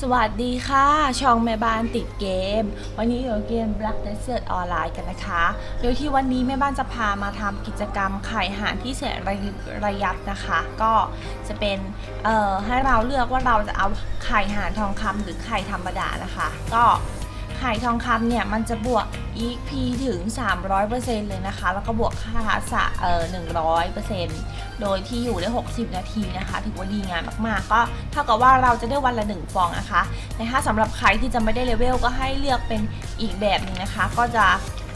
สวัสดีค่ะ ช่องแม่บ้านติดเกม วันนี้อยู่เกม Black Desert ออนไลน์กันนะคะ โดยที่วันนี้แม่บ้านจะพามาทำกิจกรรมไข่ห่านที่แสนระยิบระยับนะคะ ก็จะเป็นเอ่อให้เราเลือกว่าเราจะเอาไข่ห่านทองคำหรือไข่ธรรมดานะคะ ก็ ไข่ทองคำเนี่ยมันจะบวก EP ถึง 300%เลยนะคะ แล้วก็บวกค่าทักษะเอ่อ100%โดยที่อยู่ได้ 60 นาทีนะคะ ถือว่าดีงามมากๆ ก็เท่ากับว่าเราจะได้วันละ 1 ฟองนะคะแต่ถ้าสำหรับใครที่จะไม่ได้เลเวลก็ให้เลือกเป็นอีกแบบหนึงนะคะ ก็จะ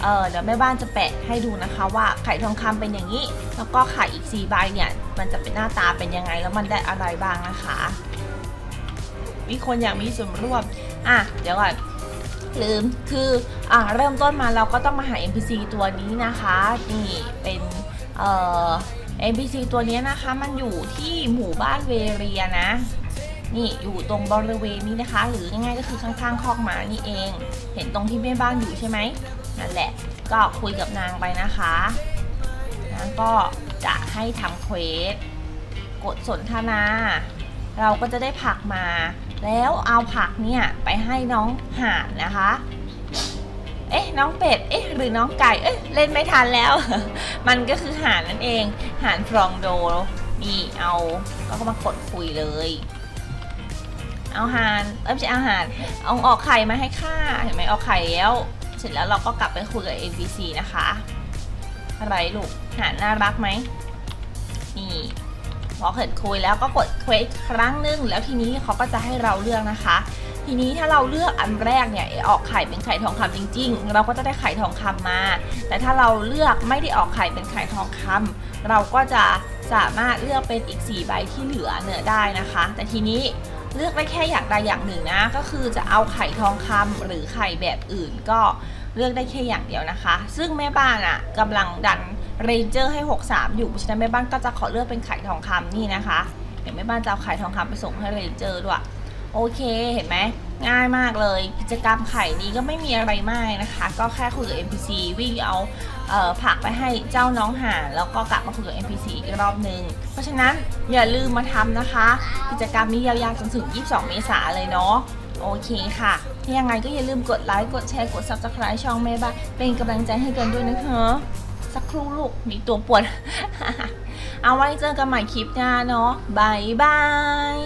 เออเดี๋ยวแม่บ้านจะแปะให้ดูนะคะว่าไข่ทองคำเป็นอย่างนี้ แล้วก็ไข่อีก4ใบเนี่ย มันจะเป็นหน้าตาเป็นยังไงแล้วมันได้อะไรบ้างนะคะ มีคนอยากมีส่วนร่วม อะ เดี๋ยวก่อน ลืมคืออะเริ่มต้นมาเราก็ต้องมาหา NPC ตัวนี้นะคะนี่เป็นเอ่อ NPC ตัวนี้นะคะมันอยู่ที่หมู่บ้านเวเรียนะนี่อยู่ตรงบริเวณนี้นะคะ หรือง่ายๆก็คือข้างๆคอกหมานี่เอง เห็นตรงที่แม่บ้านอยู่ใช่ไหมนั่นแหละก็คุยกับนางไปนะคะนางก็จะให้ทำเควสกดสนทนา เราก็จะได้ผักมา แล้วเอาผักเนี่ยไปให้น้องห่านนะคะ เอ๊ะน้องเป็ด เอ๊ะหรือน้องไก่ เอ๊ะเล่นไม่ทันแล้ว มันก็คือห่านนั่นเอง ห่านฟรองโด นี่เอาก็มากดคุยเลย เอาห่านเอ้ยไม่ใช่เอาห่าน เอาออกไข่มาให้ข้าเห็นไหมออกไข่แล้ว เสร็จแล้วเราก็กลับไปคุยกับ NPC นะคะ อะไรลูกห่านน่ารักไหมนี่ อเขินคุยแล้วก็กดเควสครั้งหนึ่งแล้วทีนี้เขาก็จะให้เราเลือกนะคะ ทีนี้ถ้าเราเลือกอันแรกเนี่ยออกไข่เป็นไข่ทองคำจริง ๆ เราก็จะได้ไข่ทองคำมา แต่ถ้าเราเลือกไม่ได้ออกไข่เป็นไข่ทองคำเราก็จะสามารถเลือกเป็นอีก4ใบที่เหลือเนี่ยได้นะคะ แต่ทีนี้เลือกได้แค่อย่างใดอย่างหนึ่งนะ ก็คือจะเอาไข่ทองคำหรือไข่แบบอื่นก็เลือกได้แค่อย่างเดียวนะคะ ซึ่งแม่บ้านอะ่ะกำลังดัน เรนเจอร์ให้ 63 อยู่ ฉะนั้นแม่บ้านก็จะขอเลือกเป็นไข่ทองคำนี่นะคะ เดี๋ยวแม่บ้านจะเอาไข่ทองคำไปส่งให้เรนเจอร์ด้วย โอเค เห็นไหม ง่ายมากเลย กิจกรรมไข่นี้ก็ไม่มีอะไรมากนะคะ ก็แค่คุยกับ NPC วิ่งเอาเออผักไปให้เจ้าน้องห่านแล้วก็กลับมาคุยกับ NPC อีกรอบหนึ่งเพราะฉะนั้นอย่าลืมมาทำนะคะ กิจกรรมนี้ยาวๆจนถึง 22 เมษาเลยเนาะโอเคค่ะ ยังไงก็อย่าลืมกดไลค์ กดแชร์ กด subscribe ช่องแม่บ้านเป็นกำลังใจให้กันด้วยนะคะ สักครู่ลูกมีตัวปวด เอาไว้เจอกันใหม่คลิปหน้าเนาะบายบาย